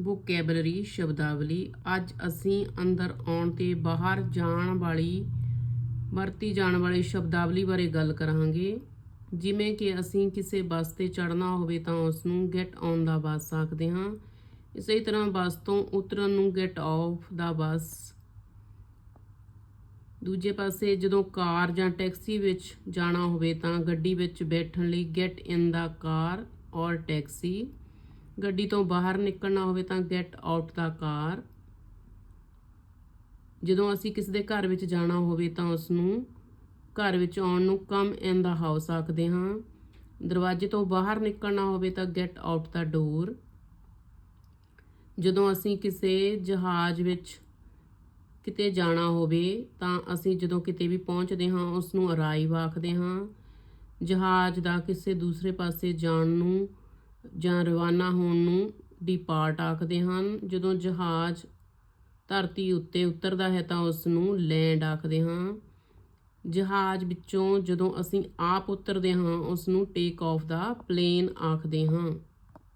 Vocabulary ਸ਼ਬਦਾਵਲੀ। ਅੱਜ ਅਸੀਂ ਅੰਦਰ ਆਉਣ ਤੇ ਬਾਹਰ ਜਾਣ ਵਾਲੀ, ਵਰਤੀ ਜਾਣ ਵਾਲੀ ਸ਼ਬਦਾਵਲੀ ਬਾਰੇ ਗੱਲ ਕਰਾਂਗੇ। ਜਿਵੇਂ ਕਿ ਅਸੀਂ ਕਿਸੇ ਬੱਸ ਤੇ ਚੜ੍ਹਨਾ ਹੋਵੇ ਤਾਂ ਉਸ ਨੂੰ ਗੈਟ ਔਨ ਦਾ ਬੱਸ ਆਖਦੇ ਹਾਂ। ਇਸੇ ਤਰ੍ਹਾਂ ਬੱਸ ਤੋਂ ਉਤਰਨ ਨੂੰ ਗੈਟ ਆਫ ਦਾ ਬੱਸ। ਦੂਜੇ ਪਾਸੇ ਜਦੋਂ ਕਾਰ ਜਾਂ ਟੈਕਸੀ ਵਿੱਚ ਜਾਣਾ ਹੋਵੇ ਤਾਂ ਗੱਡੀ ਵਿੱਚ ਬੈਠਣ ਲਈ ਗੈਟ ਇਨ ਦਾ ਕਾਰ ਔਰ ਟੈਕਸੀ। ਗੱਡੀ ਤੋਂ ਬਾਹਰ ਨਿਕਲਣਾ ਹੋਵੇ ਤਾਂ ਗੈਟ ਆਊਟ ਦਾ ਕਾਰ। ਜਦੋਂ ਅਸੀਂ ਕਿਸੇ ਦੇ ਘਰ ਵਿੱਚ ਜਾਣਾ ਹੋਵੇ ਤਾਂ ਉਸ ਨੂੰ ਘਰ ਵਿੱਚ ਆਉਣ ਨੂੰ ਕਮ ਇਨ ਦਾ ਹਾਊਸ ਆਖਦੇ ਹਾਂ। ਦਰਵਾਜ਼ੇ ਤੋਂ ਬਾਹਰ ਨਿਕਲਣਾ ਹੋਵੇ ਤਾਂ ਗੈਟ ਆਊਟ ਦਾ ਡੋਰ ਜਦੋਂ ਅਸੀਂ ਕਿਸੇ ਜਹਾਜ਼ ਵਿੱਚ ਕਿਤੇ ਜਾਣਾ ਹੋਵੇ ਤਾਂ ਅਸੀਂ ਜਦੋਂ ਕਿਤੇ ਵੀ ਪਹੁੰਚਦੇ ਹਾਂ ਉਸ ਨੂੰ ਅਰਾਈਵ ਆਖਦੇ ਹਾਂ। ਜਹਾਜ਼ ਦਾ ਕਿਸੇ ਦੂਸਰੇ ਪਾਸੇ ਜਾਣ ਨੂੰ ਜਾਂ ਰਵਾਨਾ ਹੋਣ ਨੂੰ ਡਿਪਾਰਟ ਆਖਦੇ ਹਨ। ਜਦੋਂ ਜਹਾਜ਼ ਧਰਤੀ ਉੱਤੇ ਉਤਰਦਾ ਹੈ ਤਾਂ ਉਸ ਨੂੰ ਲੈਂਡ ਆਖਦੇ ਹਾਂ। ਜਹਾਜ਼ ਵਿੱਚੋਂ ਜਦੋਂ ਅਸੀਂ ਆਪ ਉਤਰਦੇ ਹਾਂ ਉਸ ਨੂੰ ਟੇਕ ਆਫ ਦਾ ਪਲੇਨ ਆਖਦੇ ਹਾਂ।